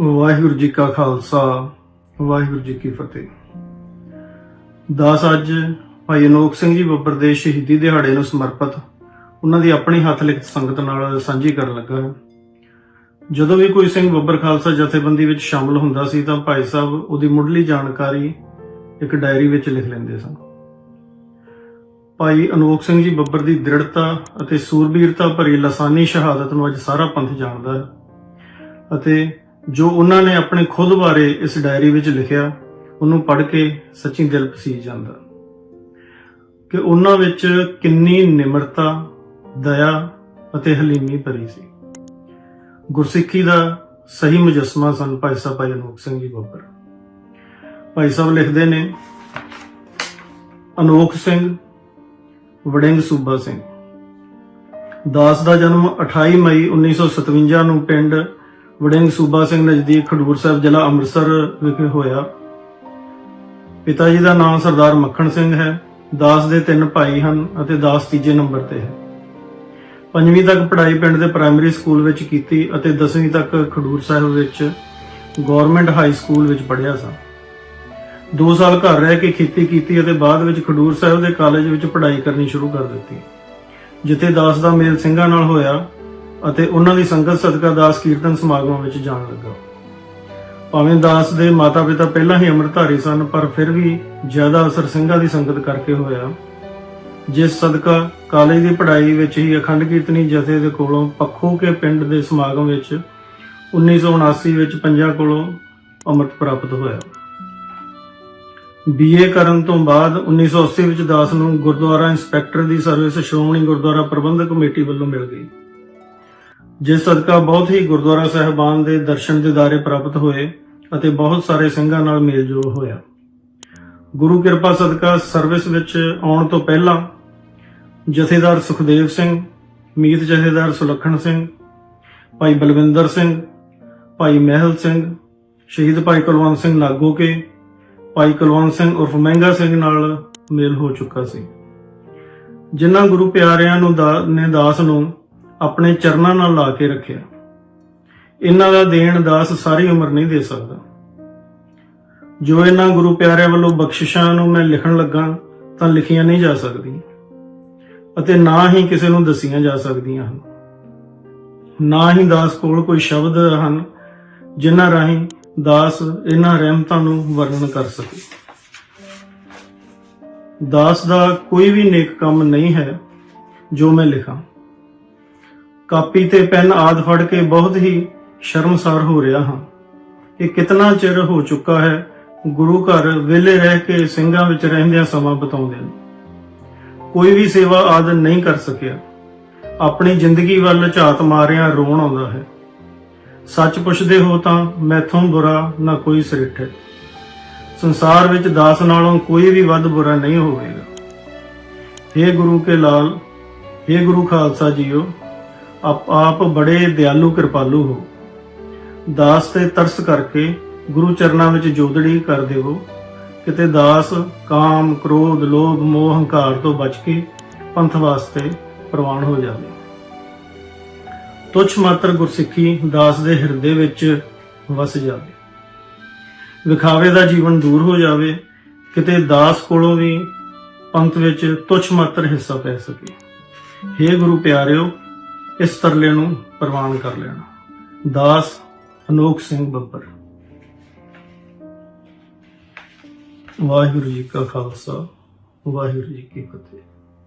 ਵਾਹਿਗੁਰੂ ਜੀ ਕਾ ਖਾਲਸਾ, ਵਾਹਿਗੁਰੂ ਜੀ ਕੀ ਫਤਿਹ। ਦਾਸ ਅੱਜ ਭਾਈ ਅਨੋਖ ਸਿੰਘ ਜੀ ਬੱਬਰ ਦੇ ਸ਼ਹੀਦੀ ਦਿਹਾੜੇ ਨੂੰ ਸਮਰਪਿਤ ਉਹਨਾਂ ਦੀ ਆਪਣੀ ਹੱਥ ਲਿਖਤ ਸੰਗਤ ਨਾਲ ਸਾਂਝੀ ਕਰਨ ਲੱਗਾ ਹਾਂ। ਜਦੋਂ ਵੀ ਕੋਈ ਸਿੰਘ ਬੱਬਰ ਖਾਲਸਾ ਜਥੇਬੰਦੀ ਵਿੱਚ ਸ਼ਾਮਲ ਹੁੰਦਾ ਸੀ ਤਾਂ ਭਾਈ ਸਾਹਿਬ ਉਹਦੀ ਮੁੱਢਲੀ ਜਾਣਕਾਰੀ ਇੱਕ ਡਾਇਰੀ ਵਿੱਚ ਲਿਖ ਲੈਂਦੇ ਸਨ। ਭਾਈ ਅਨੋਖ ਸਿੰਘ ਜੀ ਬੱਬਰ ਦੀ ਦ੍ਰਿੜਤਾ ਅਤੇ ਸੂਰਬੀਰਤਾ ਭਰੀ ਲਸਾਨੀ ਸ਼ਹਾਦਤ ਨੂੰ ਅੱਜ ਸਾਰਾ ਪੰਥ ਜਾਣਦਾ ਹੈ ਅਤੇ ਜੋ ਉਹਨਾਂ ਨੇ ਆਪਣੇ ਖੁਦ ਬਾਰੇ ਇਸ ਡਾਇਰੀ ਵਿੱਚ ਲਿਖਿਆ, ਉਹਨੂੰ ਪੜ੍ਹ ਕੇ ਸੱਚੀ ਦਿਲ ਪਸੀਜ ਜਾਂਦਾ। ਕਿ ਉਹਨਾਂ ਵਿੱਚ ਕਿੰਨੀ ਨਿਮਰਤਾ, ਦਇਆ ਅਤੇ ਹਲੀਮੀ ਭਰੀ ਸੀ। ਗੁਰਸਿੱਖੀ ਦਾ ਸਹੀ ਮੁਜਸਮਾ ਸਨ ਭਾਈ ਸਾਹਿਬ ਭਾਈ ਅਨੋਖ ਸਿੰਘ ਜੀ ਬੱਬਰ ਭਾਈ ਸਾਹਿਬ ਲਿਖਦੇ ਨੇ, ਅਨੋਖ ਸਿੰਘ, ਵੜਿੰਗ ਸੂਬਾ ਸਿੰਘ। ਦਾਸ ਦਾ ਜਨਮ 28 ਮਈ 1957 ਨੂੰ ਪਿੰਡ ਵੜਿੰਗ ਸੂਬਾ ਸਿੰਘ ਨਜ਼ਦੀਕ ਖਡੂਰ ਸਾਹਿਬ ਜ਼ਿਲ੍ਹਾ ਅੰਮ੍ਰਿਤਸਰ ਵਿਖੇ ਹੋਇਆ। ਪਿਤਾ ਜੀ ਦਾ ਨਾਮ ਸਰਦਾਰ ਮੱਖਣ ਸਿੰਘ ਹੈ, ਦਾਸ ਦੇ ਤਿੰਨ ਭਾਈ ਹਨ ਅਤੇ ਦਾਸ ਤੀਜੇ ਨੰਬਰ ਤੇ ਹੈ। ਪੰਜਵੀਂ ਤੱਕ ਪੜ੍ਹਾਈ ਪਿੰਡ ਦੇ ਪ੍ਰਾਇਮਰੀ ਸਕੂਲ ਵਿੱਚ ਕੀਤੀ ਅਤੇ 10ਵੀਂ ਤੱਕ ਖਡੂਰ ਸਾਹਿਬ ਵਿੱਚ ਗਵਰਨਮੈਂਟ ਹਾਈ ਸਕੂਲ ਵਿੱਚ ਪੜ੍ਹਿਆ ਸਾਂ। 2 ਸਾਲ ਘਰ ਰਹਿ ਕੇ ਖੇਤੀ ਕੀਤੀ ਅਤੇ ਬਾਅਦ ਵਿੱਚ ਖਡੂਰ ਸਾਹਿਬ ਦੇ ਕਾਲਜ ਵਿੱਚ ਪੜ੍ਹਾਈ ਕਰਨੀ ਸ਼ੁਰੂ ਕਰ ਦਿੱਤੀ। ਜਿੱਥੇ ਦਾਸ ਦਾ ਮੇਲ ਸਿੰਘਾਂ ਨਾਲ ਹੋਇਆ ਅਤੇ ਉਹਨਾਂ ਦੀ ਸੰਗਤ ਸਦਕਾ ਦਾਸ ਕੀਰਤਨ ਸਮਾਗਮਾਂ ਵਿੱਚ ਜਾਣ ਲੱਗਾ। ਭਾਵੇਂ ਦਾਸ ਦੇ ਮਾਤਾ-ਪਿਤਾ ਪਹਿਲਾਂ ਹੀ ਅੰਮ੍ਰਿਤਧਾਰੀ ਸਨ, ਪਰ ਫਿਰ ਵੀ ਜ਼ਿਆਦਾ ਅਸਰ ਸਿੰਘਾਂ ਦੀ ਸੰਗਤ ਕਰਕੇ ਹੋਇਆ। ਜਿਸ ਸਦਕਾ ਕਾਲਜ ਦੀ ਪੜ੍ਹਾਈ ਵਿੱਚ ਹੀ ਅਖੰਡ ਕੀਰਤਨੀ ਜਥੇ ਦੇ ਕੋਲੋਂ ਪੱਖੋ ਕੇ ਪਿੰਡ ਦੇ ਸਮਾਗਮ ਵਿੱਚ 1979 ਵਿੱਚ ਪੰਜਾਂ ਕੋਲੋਂ ਅੰਮ੍ਰਿਤ ਪ੍ਰਾਪਤ ਹੋਇਆ। ਬੀਏ ਕਰਨ ਤੋਂ ਬਾਅਦ 1980 ਵਿੱਚ ਦਾਸ ਨੂੰ ਗੁਰਦੁਆਰਾ ਇੰਸਪੈਕਟਰ ਦੀ ਸਰਵਿਸ ਸ਼੍ਰੋਮਣੀ ਗੁਰਦੁਆਰਾ ਪ੍ਰਬੰਧਕ ਕਮੇਟੀ ਵੱਲੋਂ ਮਿਲ ਗਈ। ਜਿਸ ਸਦਕਾ ਬਹੁਤ ਹੀ ਗੁਰਦੁਆਰਾ ਸਾਹਿਬਾਨ ਦੇ ਦਰਸ਼ਨ ਦਿਦਾਰੇ ਪ੍ਰਾਪਤ ਹੋਏ ਅਤੇ ਬਹੁਤ ਸਾਰੇ ਸਿੰਘਾਂ ਨਾਲ ਮੇਲਜੋਲ ਹੋਇਆ। ਗੁਰੂ ਕਿਰਪਾ ਸਦਕਾ ਸਰਵਿਸ ਵਿੱਚ ਆਉਣ ਤੋਂ ਪਹਿਲਾਂ ਜਥੇਦਾਰ ਸੁਖਦੇਵ ਸਿੰਘ, ਮੀਤ ਜਥੇਦਾਰ ਸੁਲੱਖਣ ਸਿੰਘ, ਭਾਈ ਬਲਵਿੰਦਰ ਸਿੰਘ, ਭਾਈ ਮਹਿਲ ਸਿੰਘ, ਸ਼ਹੀਦ ਭਾਈ ਕੁਲਵੰਤ ਸਿੰਘ ਨਾਗੋਕੇ ਭਾਈ ਕੁਲਵੰਤ ਸਿੰਘ ਉਰਫ ਮਹਿੰਗਾ ਸਿੰਘ ਨਾਲ ਮੇਲ ਹੋ ਚੁੱਕਾ ਸੀ। ਜਿਨ੍ਹਾਂ ਗੁਰੂ ਪਿਆਰਿਆਂ ਨੂੰ ਦਾ- ਨੇ ਦਾਸ ਨੂੰ ਆਪਣੇ ਚਰਨਾਂ ਨਾਲ ਲਾ ਕੇ ਰੱਖਿਆ। ਇਹਨਾਂ ਦਾ ਦੇਣ ਦਾਸ ਸਾਰੀ ਉਮਰ ਨਹੀਂ ਦੇ ਸਕਦਾ। ਜੋ ਇਹਨਾਂ ਗੁਰੂ ਪਿਆਰਿਆਂ ਵੱਲੋਂ ਬਖਸ਼ਿਸ਼ਾਂ ਨੂੰ ਮੈਂ ਲਿਖਣ ਲੱਗਾ ਤਾਂ ਲਿਖੀਆਂ ਨਹੀਂ ਜਾ ਸਕਦੀਆਂ ਅਤੇ ਨਾ ਹੀ ਕਿਸੇ ਨੂੰ ਦਸੀਆਂ ਜਾ ਸਕਦੀਆਂ ਹਨ। ਨਾ ਹੀ ਦਾਸ ਕੋਲ ਕੋਈ ਸ਼ਬਦ ਹਨ ਜਿਨ੍ਹਾਂ ਰਾਹੀਂ ਦਾਸ ਇਹਨਾਂ ਰਹਿਮਤਾਂ ਨੂੰ ਵਰਣਨ ਕਰ ਸਕੇ। ਦਾਸ ਦਾ ਕੋਈ ਵੀ ਨੇਕ ਕੰਮ ਨਹੀਂ ਹੈ ਜੋ ਮੈਂ ਲਿਖਾਂ। ਕਾਪੀ ਤੇ ਪੈਨ ਆਦ ਫੜ ਕੇ ਬਹੁਤ ਹੀ ਸ਼ਰਮਸਾਰ ਹੋ ਰਿਹਾ ਹਾਂ ਕਿ ਕਿਤਨਾ ਚਿਰ ਹੋ ਚੁੱਕਾ ਹੈ ਗੁਰੂ ਘਰ ਵਿਹਲੇ ਰਹਿ ਕੇ ਸਿੰਘਾਂ ਵਿੱਚ ਰਹਿੰਦਿਆਂ ਸਮਾਂ ਬਿਤਾਉਂਦੇ ਨੇ। ਕੋਈ ਵੀ ਸੇਵਾ ਆਦ ਨਹੀਂ ਕਰ ਸਕਿਆ। ਆਪਣੀ ਜ਼ਿੰਦਗੀ ਵੱਲ ਝਾਤ ਮਾਰਿਆਂ ਰੋਣ ਆਉਂਦਾ ਹੈ। ਸੱਚ ਪੁੱਛਦੇ ਹੋ ਤਾਂ ਮੈਥੋਂ ਬੁਰਾ ਨਾ ਕੋਈ ਸਰਿੱਠ ਹੈ। ਸੰਸਾਰ ਵਿੱਚ ਦਾਸ ਨਾਲੋਂ ਕੋਈ ਵੀ ਵੱਧ ਬੁਰਾ ਨਹੀਂ ਹੋਵੇਗਾ। हे ਗੁਰੂ ਕੇ ਲਾਲ हे ਗੁਰੂ ਖਾਲਸਾ ਜੀਓ ਆਪ ਆਪ ਬੜੇ ਦਿਆਲੂ ਕਿਰਪਾਲੂ ਹੋ। ਦਾਸ ਤੇ ਤਰਸ ਕਰਕੇ ਗੁਰੂ ਚਰਨਾਂ ਵਿੱਚ ਜੋਦੜੀ ਕਰ ਦਿਓ ਕਿਤੇ ਦਾਸ ਕਾਮ, ਕ੍ਰੋਧ, ਲੋਭ, ਮੋਹ, ਹੰਕਾਰ ਤੋਂ ਬਚ ਕੇ ਪੰਥ ਵਾਸਤੇ ਪ੍ਰਵਾਨ ਹੋ ਜਾਵੇ। ਤੁਛ ਮਾਤਰ ਗੁਰਸਿੱਖੀ ਦਾਸ ਦੇ ਹਿਰਦੇ ਵਿੱਚ ਵਸ ਜਾਵੇ। ਵਿਖਾਵੇ ਦਾ ਜੀਵਨ ਦੂਰ ਹੋ ਜਾਵੇ। ਕਿਤੇ ਦਾਸ ਕੋਲੋਂ ਵੀ ਪੰਥ ਵਿੱਚ ਤੁਛ ਮਾਤਰ ਹਿੱਸਾ ਪੈ ਸਕੇ। हे ਗੁਰੂ ਪਿਆਰਿਓ ਇਸ ਤਰਲੇ ਨੂੰ ਪ੍ਰਵਾਨ ਕਰ ਲੈਣਾ। ਦਾਸ ਅਨੋਖ ਸਿੰਘ ਬੱਬਰ। ਵਾਹਿਗੁਰੂ ਜੀ ਕਾ ਖਾਲਸਾ, ਵਾਹਿਗੁਰੂ ਜੀ ਕੀ ਫਤਿਹ।